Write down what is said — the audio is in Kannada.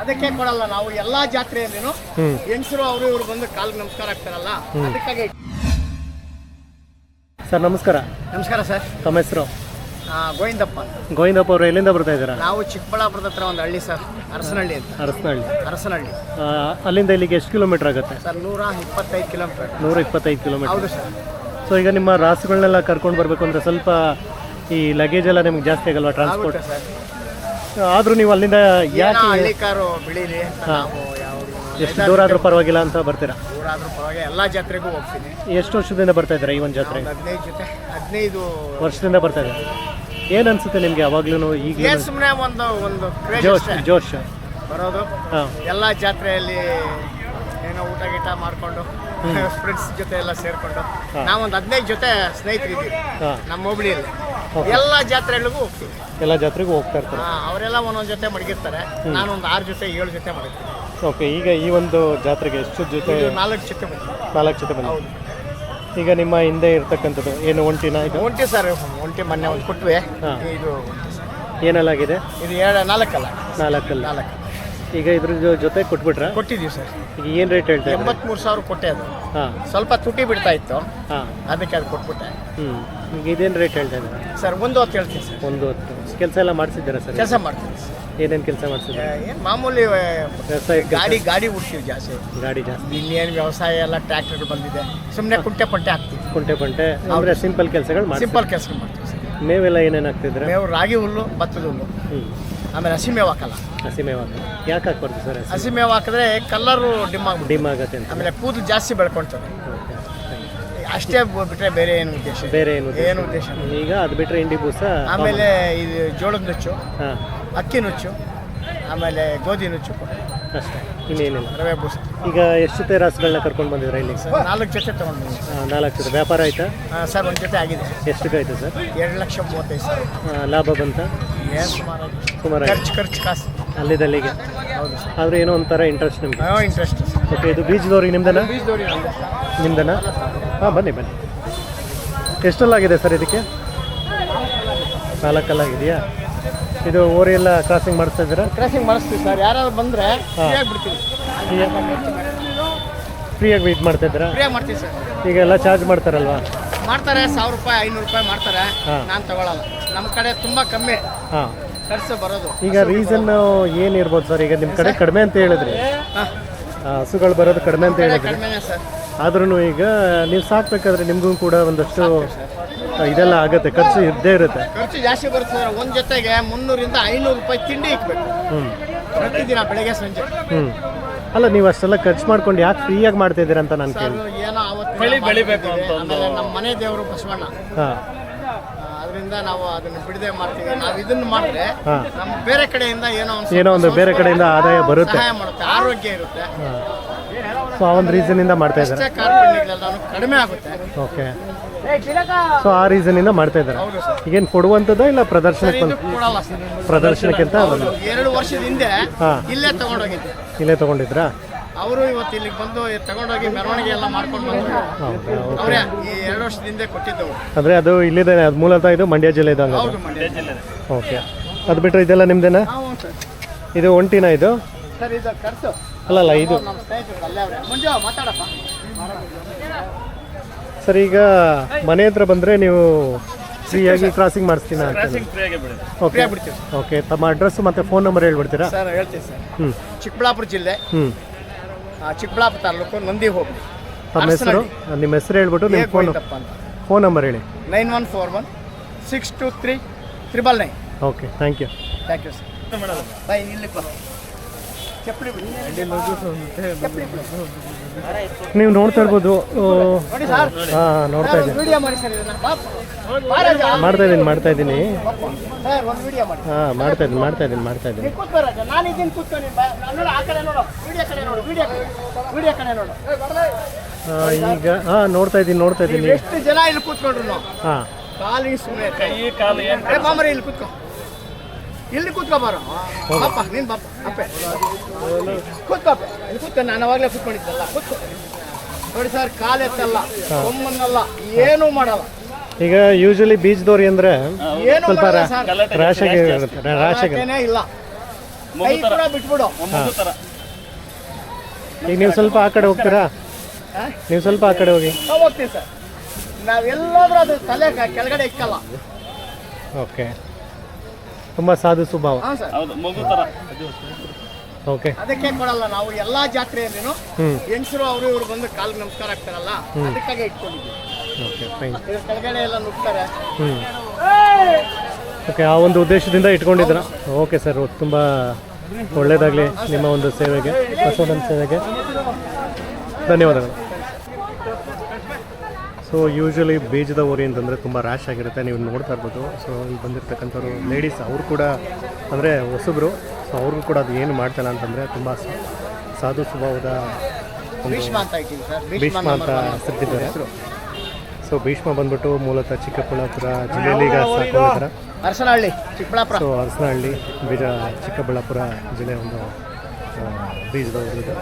ಅದಕ್ಕೆ ಕೊಡಲ್ಲ ನಾವು ಎಲ್ಲಾ ಜಾತ್ರೆಯಲ್ಲಿನೂ ಹೆಂಗಸರು ಅವರು ಇವರು ಬಂದು ಕಾಲಿಗೆ ನಮಸ್ಕಾರ ಆಗ್ತಾರಲ್ಲ ಅದಕ್ಕಾಗಿ. ಸರ್ ನಮಸ್ಕಾರ. ನಮಸ್ಕಾರ ಸರ್. ತಮ್ಮ ಹೆಸರು? ಆ, ಗೋವಿಂದಪ್ಪ ಗೋವಿಂದಪ್ಪ ಅವರು ಎಲ್ಲಿಂದ ಬರ್ತಾ ಇದ್ದೀರಾ? ನಾವು ಚಿಕ್ಕಬಳ್ಳಾಪುರದ ಹತ್ರ ಒಂದು ಹಳ್ಳಿ ಸರ್ ಅರಸನಹಳ್ಳಿ ಅಂತ. ಅರಸನಹಳ್ಳಿ. ಅರಸನಹಳ್ಳಿ. ಆ, ಅಲ್ಲಿಂದ ಇಲ್ಲಿಗೆ ಎಷ್ಟು ಕಿಲೋಮೀಟರ್ ಆಗುತ್ತೆ? ಸರ್ ನೂರ ಇಪ್ಪತ್ತೈದು ಕಿಲೋಮೀಟರ್. ನೂರ ಇಪ್ಪತ್ತೈದು ಕಿಲೋಮೀಟರ್. ಹೌದು ಸರ್. ಸೊ ಈಗ ನಿಮ್ಮ ರಾಸುಗಳನ್ನೆಲ್ಲ ಕರ್ಕೊಂಡು ಬರಬೇಕು ಅಂದರೆ ಸ್ವಲ್ಪ ಈ ಲಗೇಜ್ ಎಲ್ಲ ನಿಮ್ಗೆ ಜಾಸ್ತಿ ಆಗಲ್ವಾ ಟ್ರಾನ್ಸ್ಪೋರ್ಟ್ ಆಗುತ್ತೆ ಸರ್. ಆದರೂ ನೀವು ಅಲ್ಲಿಂದ ಏನೋ ಯಾಕೆ ಹಳ್ಳಿ ಕಾರು ಬೆಳೀಲಿ ಅಂತ ನಾವು ಯಾವಾಗಲೂ ಎಷ್ಟು ದೂರ ಆದ್ರೂ ಪರವಾಗಿಲ್ಲ ಅಂತ ಬರ್ತೀರಾ? ದೂರ ಆದ್ರೂ ಎಲ್ಲ ಜಾತ್ರೆಗೂ ಹೋಗ್ತೀನಿ. ಎಷ್ಟು ವರ್ಷದಿಂದ ಬರ್ತಾ ಇದ್ದೀರಾ ಈ ಒಂದು ಜಾತ್ರೆಗೆ ಒಂದು ಹದಿನೈದು ಜೊತೆ ಹದಿನೈದು ವರ್ಷದಿಂದ ಬರ್ತಾ ಇದ್ದಾರೆ? ಏನು ಅನ್ಸುತ್ತೆ ನಿಮಗೆ ಅವಾಗ್ಲೂ ಈಗ ಏನ್ ಸುಮ್ಮನೆ ಒಂದು ಒಂದು ಕ್ರೇಜ್ ಜೋಶ್ ಅಷ್ಟೇ. ಜೋಶ್. ಬರೋದು. ಹಾಂ. ಎಲ್ಲ ಜಾತ್ರೆಯಲ್ಲಿ ಏನೋ ಊಟ ಗೀಟ ಮಾಡಿಕೊಂಡು ಫ್ರೆಂಡ್ಸ್ ಜೊತೆ ಎಲ್ಲ ಸೇರ್ಕೊಂಡು. ನಾವೊಂದು ಹದಿನೈದು ಜೊತೆ ಸ್ನೇಹಿತರಿದ್ದೀವಿ. ಹಾಂ. ನಮ್ಮ ಹೋಬಳಿಯಲ್ಲಿ. ಎಲ್ಲ ಜಾತ್ರೆಗಳಿಗೂ ಹೋಗ್ತೀವಿ. ಎಲ್ಲ ಜಾತ್ರೆಗೂ ಹೋಗ್ತಾ ಇರ್ತಾರೆ. ಹಾ, ಅವರೆಲ್ಲ ಒಂದೊಂದು ಜೊತೆ ಮಡಗಿರ್ತಾರೆ. ನಾನು ಒಂದು ಆರು ಜೊತೆ ಏಳು ಜೊತೆ ಮಡಗಿರ್ತೀನಿ. ಓಕೆ ಈಗ ಈ ಒಂದು ಜಾತ್ರೆಗೆ ಎಷ್ಟು ಜೊತೆ ಇದು ನಾಲ್ಕು ಜೊತೆ ನಾಲ್ಕು ಜೊತೆ ಬಂದಿದೆ. ಹೌದು. ಈಗ ನಿಮ್ಮ ಹಿಂದೆ ಇರ್ತಕ್ಕಂಥದ್ದು ಏನು ಒಂಟಿನ ಇದು? ಒಂಟಿ ಸರ್ ಒಂಟಿ ಮೊನ್ನೆ ಒಂದು ಕೊಟ್ವಿ. ಹಾ. ಇದು ಏನೆಲ್ಲಾಗಿದೆ ಇದು ಎರಡು ನಾಲ್ಕಲ್ಲ. ನಾಲ್ಕಲ್ಲ. ನಾಲ್ಕು. ಈಗ ಇದ್ರ ಜೊ- ಜೊತೆ ಕೊಟ್ಬಿಟ್ರಾ? ಕೊಟ್ಟಿದ್ದೀವಿ ಸರ್. ಈಗ ಏನು ರೇಟ್ ಹೇಳ್ತಾ ಎಂಬತ್ತ್ಮೂರು ಎಂಬತ್ಮೂರು ಸಾವಿರ ಕೊಟ್ಟೆ ಅದು. ಹಾಂ. ಸ್ವಲ್ಪ ತುಟಿ ಬಿಡ್ತಾ ಇತ್ತು. ಹಾಂ. ಅದಕ್ಕೆ ಅದು ಕೊಟ್ಬಿಟ್ಟೆ. ಹ್ಞೂ ಈಗ ಇದೇನು ರೇಟ್ ಹೇಳ್ತಾ ಇದ್ದೀರಾ? ಸರ್ ಒಂದು ಹೊತ್ತು ಹೇಳ್ತೀನಿ ಸರ್. ಒಂದು ಹೊತ್ತು. ಕೆಲಸ ಎಲ್ಲ ಮಾಡಿಸಿದ್ದೀರಾ ಸರ್? ಕೆಲಸ ಮಾಡ್ತೀನಿ ಸರ್. ಏನೇನು ಕೆಲಸ ಮಾಡಿಸಿದ್ದೀರಾ ಏನು ಮಾಮೂಲಿ ವ್ಯವಸಾಯ ಗಾಡಿ ಗಾಡಿ ಉಡ್ತೀವಿ ಜಾಸ್ತಿ. ಗಾಡಿ ಜಾಸ್ತಿ? ಇನ್ನೇನು ವ್ಯವಸಾಯ ಎಲ್ಲ ಟ್ರ್ಯಾಕ್ಟರ್ ಬಂದಿದೆ. ಸುಮ್ಮನೆ ಕುಂಟೆ ಪಂಟೆ ಹಾಕ್ತೀವಿ. ಕುಂಟೆ ಪಂಟೆ? ಅವರ ಸಿಂಪಲ್ ಕೆಲಸಗಳು ಮಾಡಿ ಸಿಂಪಲ್ ಕೆಲಸ ಮಾಡ್ತೀವಿ ಸರ್. ಮೇವೆಲ್ಲ ಏನೇನು ಹಾಕ್ತಿದ್ರೆ ಮೇವು ರಾಗಿ ಹುಲ್ಲು ಭತ್ತದ ಹುಲ್ಲು. ಆಮೇಲೆ ಹಸಿ ಮೇವು ಹಾಕಲ್ಲ. ಹಸಿ ಮೇವು ಹಾಕಲ್ಲ. ಯಾಕೆ ಹಾಕ್ಬಾರ್ದು ಸರ್ ಹಸಿ ಮೇವು? ಹಾಕಿದ್ರೆ ಕಲ್ಲರು ಡಿಮ್ ಆಗ ಡಿಮ್ ಆಗುತ್ತೆ ಆಮೇಲೆ ಕೂದಲು ಜಾಸ್ತಿ ಬೆಳ್ಕೊಳ್ತದೆ. ಅಷ್ಟೇ ಬಿಟ್ರೆ ಬೇರೆ ಏನು ಉದ್ದೇಶ ಇಲ್ಲ. ಬೇರೆ ಏನು ಏನು ಉದ್ದೇಶ ಇಲ್ಲ. ಈಗ ಅದು ಬಿಟ್ಟರೆ ಇಂಡಿ ಬೂಸ ಆಮೇಲೆ ಇದು ಜೋಳದ ನುಚ್ಚು ಹಾಂ. ಅಕ್ಕಿ ನುಚ್ಚು ಆಮೇಲೆ ಗೋಧಿ ನುಚ್ಚು ಅಷ್ಟೇ. ಇನ್ನೇನಿಲ್ಲ. ರವೆ ಬೂಸ. ಈಗ ಎಷ್ಟು ಜೊತೆ ರಾಸುಗಳನ್ನ ಕರ್ಕೊಂಡು ಬಂದಿದ್ರೆ ಇಲ್ಲಿ ಸರ್ ನಾಲ್ಕು ಜೊತೆ ತೊಗೊಂಡು ನಾಲ್ಕು ಜೊತೆ. ವ್ಯಾಪಾರ ಆಯ್ತಾ? ಸರ್ ಒಂದು ಜೊತೆ ಆಗಿದೆ. ಎಷ್ಟು ಎಷ್ಟಕ್ಕಾಯ್ತು ಸರ್? ಎರಡು ಲಕ್ಷ ಮೂವತ್ತೈದು ಸಾವಿರ. ಆ, ಲಾಭ ಬಂತ? ಏನು ಸುಮಾರು ಖರ್ಚು ಖರ್ಚು ಕಾಸು. ಅಲ್ಲಿದಲ್ಲಿಗೆ ಹೌದು ಸರ್. ಆದರೂ ಏನೋ ಒಂಥರ ಇಂಟ್ರೆಸ್ಟ್ ನಿಮ್ಗೆ? ಇಂಟ್ರೆಸ್ಟ್ ಓಕೆ ಇದು ಬೀಜದವ್ರಿಗೆ ನಿಮ್ದನ? ದೋರಿ ನಿಮ್ದನ? ಹಾಂ ಬನ್ನಿ ಬನ್ನಿ. ಎಷ್ಟಲ್ಲಾಗಿದೆ ಸರ್ ಇದಕ್ಕೆ? ನಾಲ್ಕಲ್ಲಾಗಿದೆಯಾ? ಇದು ಓರಿ ಎಲ್ಲ ಕ್ರಾಸಿಂಗ್ ಮಾಡಿಸ್ತಾ ಇದ್ದೀರಾ? ಕ್ರಾಸಿಂಗ್ ಮಾಡಿಸ್ತೀವಿ ಸರ್. ಯಾರಾದ್ರು ಬಂದರೆ ಫ್ರೀಯಾಗಿ ಬಿಡ್ತೀವಿ ಫ್ರೀಯಾಗಿ ವೆಯ್ಟ್ ಮಾಡ್ತಾ ಇದ್ದೀರಾ? ಫ್ರೀಯಾಗಿ ಮಾಡ್ತೀವಿ ಸರ್. ಈಗ ಎಲ್ಲ ಚಾರ್ಜ್ ಮಾಡ್ತಾರಲ್ವಾ? ಮಾಡ್ತಾರೆ ಸಾವಿರ ರೂಪಾಯಿ ಐನೂರು ರೂಪಾಯಿ ಮಾಡ್ತಾರೆ. ನಾನು ತಗೊಳಲ್ಲ. ನಮ್ಮ ಕಡೆ ತುಂಬ ಕಮ್ಮಿ. ಹಾಂ. ಖರ್ಚು ಬರೋದು. ಈಗ ರೀಸನ್ ಏನಿರ್ಬೋದು ಸರ್? ಈಗ ನಿಮ್ಮ ಕಡೆ ಕಡಿಮೆ ಅಂತ ಹೇಳಿದ್ರಿ. ಹಸುಗಳು ಬರೋದು ಕಡಿಮೆ ಅಂತ ಹೇಳಿದ್ರಿ. ಕಡಿಮೆನೇ ಸರ್. ಆದ್ರೂ ಈಗ ನೀವು ಸಾಕ್ಬೇಕಾದ್ರೆ ನಿಮಗೂ ಕೂಡ ಒಂದಷ್ಟು ಇದೆಲ್ಲ ಆಗುತ್ತೆ ಖರ್ಚು ಇದ್ದೇ ಇರುತ್ತೆ. ಖರ್ಚು ಜಾಸ್ತಿ ಬರುತ್ತೆ ಸರ್ ಒಂದು ಜೊತೆಗೆ ಮುನ್ನೂರಿಂದ ಐನೂರು ರೂಪಾಯಿ ತಿಂಡಿ ಇಕ್ಬೇಕು. ಹ್ಞೂ ಪ್ರತಿದಿನ ಬೆಳಗ್ಗೆ ಸಂಜೆ. ಹ್ಞೂ ಅಲ್ಲ ನೀವು ಅಷ್ಟೆಲ್ಲ ಖರ್ಚು ಮಾಡ್ಕೊಂಡು ಯಾಕೆ ಫ್ರೀಯಾಗಿ ಮಾಡ್ತಿದ್ದೀರಾ ಅಂತ ನಾನು ಕೇಳಿ ಏನೋ ಅವತ್ತು ಬೆಳಿ ಬೆಳಿಬೇಕು ಅಂತ ಆಮೇಲೆ ನಮ್ಮ ಮನೆ ದೇವರು ಬಸವಣ್ಣ. ಹಾಂ. ಅದರಿಂದ ನಾವು ಅದನ್ನು ಬಿಡದೆ ಮಾಡ್ತೀವಿ. ನಾವು ಇದನ್ನು ಮಾಡಿದ್ರೆ ಹಾ. ನಮ್ಮ ಬೇರೆ ಕಡೆಯಿಂದ ಏನೋ ಒಂದು ಏನೋ ಒಂದು ಬೇರೆ ಕಡೆಯಿಂದ ಆದಾಯ ಬರುತ್ತೆ. ಸಹಾಯ ಮಾಡುತ್ತೆ ಆರೋಗ್ಯ ಇರುತ್ತೆ. ಸೊ ಆ ಒಂದು ರೀಸನಿಂದ ಮಾಡ್ತಾ ಇದ್ದಾರೆ. ಕಡಿಮೆ ಆಗುತ್ತೆ. ಓಕೆ ಸೊ ಆ ರೀಸನಿಂದ ಮಾಡ್ತಾ ಇದ್ದಾರೆ. ಈಗೇನು ಕೊಡುವಂಥದ್ದು ಇಲ್ಲ ಪ್ರದರ್ಶನಕ್ಕೆ ಬಂದು ಕೊಡಲ್ಲ ಸರ್. ಪ್ರದರ್ಶನಕ್ಕಿಂತ. ಎರಡು ವರ್ಷದ ಹಿಂದೆ ಹಾಂ. ಇಲ್ಲೇ ತಗೊಂಡೋಗಿದ್ದೆ. ಇಲ್ಲೇ ತಗೊಂಡಿದ್ರಾ? ಅವರು ಇವತ್ತು ಇಲ್ಲಿಗೆ ಬಂದು ತಗೊಂಡೋಗಿ ಮೆರವಣಿಗೆ ಎಲ್ಲ ಮಾಡ್ಕೊಂಡು ಬಂದ್ರು. ಅವರೇ ಈ ಎರಡು ವರ್ಷದ ಹಿಂದೆ ಕೊಟ್ಟಿದ್ದವು ಅಂದರೆ ಅದು ಇಲ್ಲಿದೆ ಅದು ಮೂಲತಃ ಇದು ಮಂಡ್ಯ ಜಿಲ್ಲೆ ಇದ್ದಂಗೆ ಹೌದು ಮಂಡ್ಯ ಜಿಲ್ಲೆ. ಓಕೆ ಅದು ಬಿಟ್ಟರೆ ಇದೆಲ್ಲ ಸರ್. ಇದು ಒಂಟಿನ ಇದು? ಸರ್ ಇದು ಖರ್ಚು ಅಲ್ಲಲ್ಲ ಇದು ಸರ್ ಈಗ ಮನೆ ಹತ್ರ ಬಂದರೆ ನೀವು ಫ್ರೀಯಾಗಿ ಕ್ರಾಸಿಂಗ್ ಮಾಡಿಸ್ತೀನಿ ಓಕೆ ಫ್ರೀಯಾಗಿ ಬಿಡ್ತೀವಿ ಓಕೆ ತಮ್ಮ ಅಡ್ರೆಸ್ ಮತ್ತು ಫೋನ್ ನಂಬರ್ ಹೇಳ್ಬಿಡ್ತೀರಾ? ಸರ್ ಹೇಳ್ತೀವಿ ಸರ್. ಹ್ಞೂ ಚಿಕ್ಕಬಳ್ಳಾಪುರ ಜಿಲ್ಲೆ. ಹ್ಞೂ ಆ, ಚಿಕ್ಕಬಳ್ಳಾಪುರ ತಾಲೂಕು ನಂದಿ ಹೋಗಿ ತಮ್ಮ ಹೆಸರು? ನಿಮ್ಮ ಹೆಸರು ಹೇಳ್ಬಿಟ್ಟು ನಿಮ್ಮ ಫೋನ್ ಫೋನ್ ನಂಬರ್ ಹೇಳಿ. Nine one four one six two three triple nine. Okay thank you thank you sir bye ಇಲ್ಲಿ ನೀವು ನೋಡ್ತಾ ಇರ್ಬೋದು. ಹಾ ಹಾಂ ನೋಡ್ತಾ ಇದ್ದೀನಿ. ವಿಡಿಯೋ ಮಾಡಿ ಸರ್ ಇದನ್ನ. ಮಾಡ್ತಾ ಇದ್ದೀನಿ ಮಾಡ್ತಾ ಇದ್ದೀನಿ ಸರ್ ಒಂದು ವಿಡಿಯೋ ಮಾಡಿ. ಹಾಂ ಮಾಡ್ತಾ ಇದ್ದೀನಿ ಮಾಡ್ತಾ ಇದ್ದೀನಿ ಮಾಡ್ತಾ ಇದ್ದೀನಿ. ನೀನು ಕೂತ್ಕೋ ರಾಜ. ನಾನು ಇದೀನಿ ಕೂತ್ಕೊ ನಾನು ಆ ಕಡೆ ನೋಡು. ವಿಡಿಯೋ ಕಡೆ ನೋಡು ವಿಡಿಯೋ ವಿಡಿಯೋ ಕಡೆ ನೋಡು. ಈಗ ಹಾಂ ನೋಡ್ತಾ ಇದ್ದೀನಿ ನೋಡ್ತಾ ಇದ್ದೀನಿ. ಎಷ್ಟು ಜನ ಇಲ್ಲಿ ಕೂತ್ಕೊಂಡ್ರು? ಹಾಂ. ಕಾಲಿ ಸುಮ್ಮನೆ ಕೈ ಕಾಲು ಇಲ್ಲಿ ಕೂತ್ಕೋ. ಇಲ್ಲಿ ಕೂತ್ಕೊಬಾರ ಬಾಪ ನೀನು ಬಾಪ ಅಪ್ಪೆ. ಕೂತ್ಕೋ ಅಪ್ಪೆ. ಇಲ್ಲಿ ಕೂತ್ಕೊ ನಾನು ಅವಾಗಲೇ ಕೂತ್ಕೊಂಡಿದ್ದಲ್ಲ ಕೂತ್ಕೋ. ನೋಡಿ ಸರ್ ಕಾಲು ಎತ್ತಲ್ಲ ಕೊಮ್ಮನ್ನಲ್ಲ ಏನೂ ಮಾಡಲ್ಲ. ಈಗ ಯೂಶಲಿ ಬೀಚ್ ದೋರಿ ಅಂದರೆ ಏನು ಸ್ವಲ್ಪ ಮಾಡಲ್ಲ ಸರ್. ರ್ಯಾಶ್ ಆಗಿ ಇರುತ್ತೆ ರ್ಯಾಶ್ ಆಗಿ ಗಲಾಟೆನೇ ಇಲ್ಲ. ಕೈ ಕೂಡ ಬಿಟ್ಬಿಡು. ಈಗ ನೀವು ಸ್ವಲ್ಪ ಆ ಕಡೆ ಹೋಗ್ತೀರಾ? ಹಾ? ನೀವು ಸ್ವಲ್ಪ ಆ ಕಡೆ ಹೋಗಿ. ನಾವು ಹೋಗ್ತೀವಿ ಸರ್. ನಾವೆಲ್ಲಾದ್ರೂ ಅದು ತಲೆ ಕ- ಕೆಳಗಡೆ ಇಕ್ಕಲ್ಲ. ಓಕೆ ತುಂಬ ಸಾಧು ಸ್ವಭಾವ. ಹಾಂ ಸರ್. ಓಕೆ ಅದಕ್ಕೆ ಕೊಡಲ್ಲ ನಾವು ಎಲ್ಲಾ ಜಾತ್ರೆಯಲ್ಲಿನೂ ಹೆಂಗಸರು ಅವರು ಇವರು ಬಂದು ಕಾಲಿಗೆ ನಮಸ್ಕಾರ ಆಗ್ತಾರಲ್ಲ ಅದಕ್ಕಾಗಿ ಇಟ್ಕೊಂಡಿದ್ದೀವಿ ಓಕೆ ಫೈನ್ ಇವ್ರ ಕೆಳಗಡೆ ಎಲ್ಲ ನುಗ್ತಾರೆ. ಹ್ಞೂ ಓಕೆ ಆ ಒಂದು ಉದ್ದೇಶದಿಂದ ಇಟ್ಕೊಂಡಿದ್ದೀರಾ? ಓಕೆ ಸರ್ ತುಂಬ ಒಳ್ಳೆಯದಾಗಲಿ ನಿಮ್ಮ ಒಂದು ಸೇವೆಗೆ ಬಸವಣ್ಣನ ಸೇವೆಗೆ. ಧನ್ಯವಾದಗಳು. ಸೊ ಯೂಶ್ವಲಿ ಬೀಜದ ಊರಿ ಅಂತಂದರೆ ತುಂಬ ರ್ಯಾಶ್ ಆಗಿರುತ್ತೆ ನೀವು ನೋಡ್ತಾ ಇರ್ಬೋದು. ಸೊ ಇಲ್ಲಿ ಬಂದಿರ್ತಕ್ಕಂಥವ್ರು ಲೇಡೀಸ್ ಅವರು ಕೂಡ ಅಂದರೆ ಹೊಸಬ್ರು. ಸೊ ಅವ್ರಿಗೂ ಕೂಡ ಅದು ಏನು ಮಾಡ್ತಾನೆ ಅಂತಂದರೆ ತುಂಬ ಸಾಧು ಸ್ವಭಾವದ ಭೀಷ್ಮ ಅಂತ ಹೆಸರಿಟ್ಟಿದ್ದಾರೆ. ಸೊ ಭೀಷ್ಮ ಬಂದ್ಬಿಟ್ಟು ಮೂಲತಃ ಚಿಕ್ಕಬಳ್ಳಾಪುರ ಜಿಲ್ಲೆಯಲ್ಲಿ ಈಗ ಸಾಕೊಂಡಿದ್ದಾರೆ ಅರಸನಹಳ್ಳಿ ಚಿಕ್ಕಬಳ್ಳಾಪುರ. ಸೊ ಅರಸನಹಳ್ಳಿ ಬೀಜ ಚಿಕ್ಕಬಳ್ಳಾಪುರ ಜಿಲ್ಲೆಯ ಒಂದು ಬೀಜದ ಊರಿದು.